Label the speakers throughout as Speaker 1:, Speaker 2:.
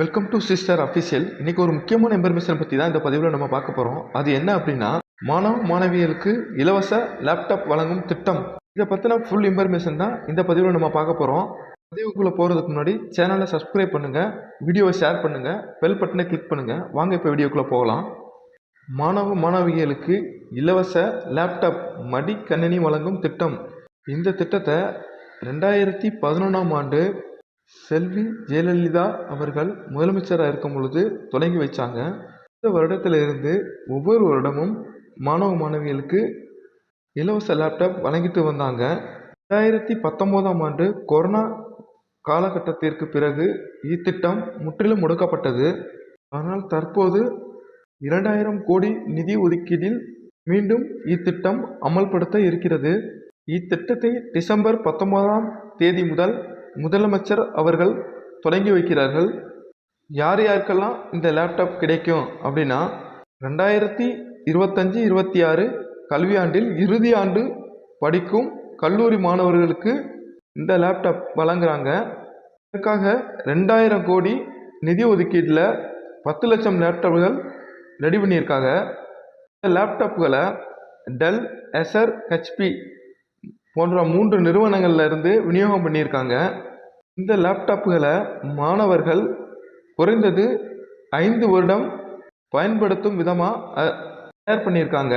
Speaker 1: Welcome to sister official இன்னைக்கு ஒரு முக்கியமான இன்ஃபர்மேஷன் பற்றி தான் இந்த பதிவில் நம்ம பார்க்க போகிறோம் அது என்ன அப்படின்னா மாணவ மாணவியருக்கு இலவச லேப்டாப் வழங்கும் திட்டம். இதை பற்றின ஃபுல் இன்ஃபர்மேஷன் தான் இந்த பதிவில் நம்ம பார்க்க போகிறோம் பதிவுக்குள்ளே போகிறதுக்கு முன்னாடி சேனலை சப்ஸ்கிரைப் பண்ணுங்கள் வீடியோவை ஷேர் பண்ணுங்கள் பெல் பட்டனை கிளிக் பண்ணுங்கள் வாங்க இப்போ வீடியோக்குள்ளே போகலாம். மாணவ மாணவிகளுக்கு இலவச லேப்டாப் மடிக்கணினி வழங்கும் திட்டம். இந்த திட்டத்தை ரெண்டாயிரத்தி பதினொன்றாம் ஆண்டு செல்வி ஜெயலலிதா அவர்கள் முதலமைச்சராக இருக்கும் பொழுது தொடங்கி வைச்சாங்க. இந்த வருடத்திலிருந்து ஒவ்வொரு வருடமும் மாணவ மாணவிகளுக்கு இலவச லேப்டாப் வழங்கிட்டு வந்தாங்க. ரெண்டாயிரத்தி பத்தொம்போதாம் ஆண்டு கொரோனா காலகட்டத்திற்கு பிறகு இத்திட்டம் முற்றிலும் முடக்கப்பட்டது ஆனால் தற்போது இரண்டாயிரம் கோடி நிதி ஒதுக்கீட்டில் மீண்டும் இத்திட்டம் அமல்படுத்த இருக்கிறது. இத்திட்டத்தை டிசம்பர் பத்தொன்பதாம் தேதி முதல் முதலமைச்சர் அவர்கள் தொடங்கி வைக்கிறார்கள். யார் யாருக்கெல்லாம் இந்த லேப்டாப் கிடைக்கும் அப்படின்னா ரெண்டாயிரத்தி இருபத்தஞ்சி இருபத்தி ஆறு கல்வியாண்டில் இறுதி ஆண்டு படிக்கும் கல்லூரி மாணவர்களுக்கு இந்த லேப்டாப் வழங்குறாங்க. இதற்காக ரெண்டாயிரம் கோடி நிதி ஒதுக்கீட்டில் பத்து லட்சம் லேப்டாப்புகள் ரெடி பண்ணியிருக்காங்க. இந்த லேப்டாப்புகளை டெல் எஸ்ஆர் ஹெச்பி போன்ற மூன்று நிறுவனங்கள்ல இருந்து விநியோகம் பண்ணியிருக்காங்க. இந்த லேப்டாப்புகளை மாணவர்கள் குறைந்தது ஐந்து வருடம் பயன்படுத்தும் விதமாக தயார் பண்ணியிருக்காங்க.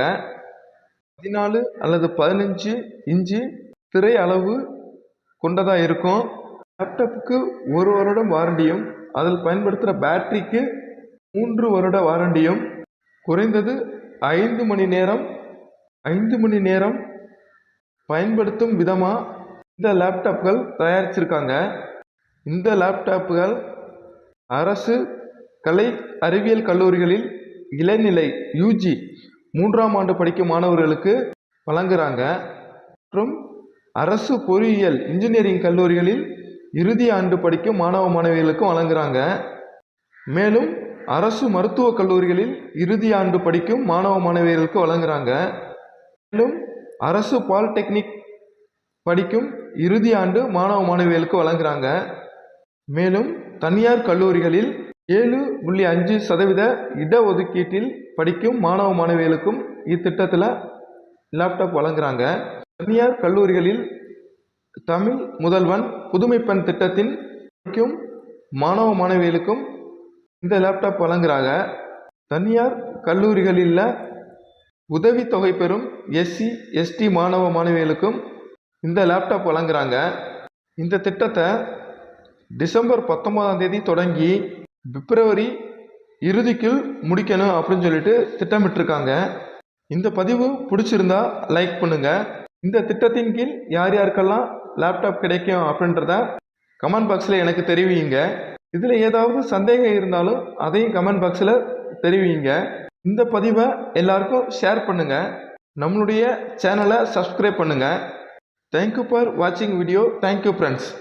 Speaker 1: பதினாலு அல்லது பதினஞ்சு இன்ச்சு திரை அளவு கொண்டதாக இருக்கும். லேப்டாப்புக்கு ஒரு வருடம் வாரண்டியும் அதில் பயன்படுத்துகிற பேட்டரிக்கு மூன்று வருட வாரண்டியும். குறைந்தது ஐந்து மணி நேரம் ஐந்து மணி நேரம் பயன்படுத்தும் விதமாக இந்த லேப்டாப்புகள் தயாரிச்சிருக்காங்க. இந்த லேப்டாப்புகள் அரசு கலை அறிவியல் கல்லூரிகளில் இளநிலை யூஜி மூன்றாம் ஆண்டு படிக்கும் மாணவர்களுக்கு வழங்குறாங்க. மற்றும் அரசு பொறியியல் இன்ஜினியரிங் கல்லூரிகளில் இறுதி ஆண்டு படிக்கும் மாணவ மாணவிகளுக்கும் வழங்குறாங்க. மேலும் அரசு மருத்துவக் கல்லூரிகளில் இறுதி ஆண்டு படிக்கும் மாணவ மாணவிகளுக்கு வழங்குறாங்க. மேலும் அரசு பாலிடெக்னிக் படிக்கும் இறுதி ஆண்டு மாணவ மாணவிகளுக்கு வழங்குறாங்க. மேலும் தனியார் கல்லூரிகளில் ஏழு புள்ளி அஞ்சு சதவீத இடஒதுக்கீட்டில் படிக்கும் மாணவ மாணவிகளுக்கும் இத்திட்டத்தில் லேப்டாப் வழங்குறாங்க. தனியார் கல்லூரிகளில் தமிழ் முதல்வன் புதுமை பெண் திட்டத்தின் படிக்கும் மாணவ மாணவிகளுக்கும் இந்த லேப்டாப் வழங்குறாங்க. தனியார் கல்லூரிகளில் உதவித்தொகை பெறும் எஸ்சி எஸ்டி மாணவ மாணவிகளுக்கும் இந்த லேப்டாப் வழங்குறாங்க. இந்த திட்டத்தை டிசம்பர் பத்தொன்பதாம் தேதி தொடங்கி பிப்ரவரி இறுதிக்குள் முடிக்கணும் அப்படின்னு சொல்லிட்டு திட்டமிட்டிருக்காங்க. இந்த பதிவு பிடிச்சிருந்தா லைக் பண்ணுங்க. இந்த திட்டத்தின் கீழ் யார் யாருக்கெல்லாம் லேப்டாப் கிடைக்கும் அப்படின்றத கமெண்ட் பாக்ஸில் எனக்கு தெரிவிங்க. இதில் ஏதாவது சந்தேகம் இருந்தாலும் அதையும் கமெண்ட் பாக்ஸில் தெரிவிங்க. இந்த பதிவை எல்லாருக்கும் ஷேர் பண்ணுங்கள் நம்மளுடைய சேனலை சப்ஸ்கிரைப் பண்ணுங்கள் Thank you for watching video. Thank you friends.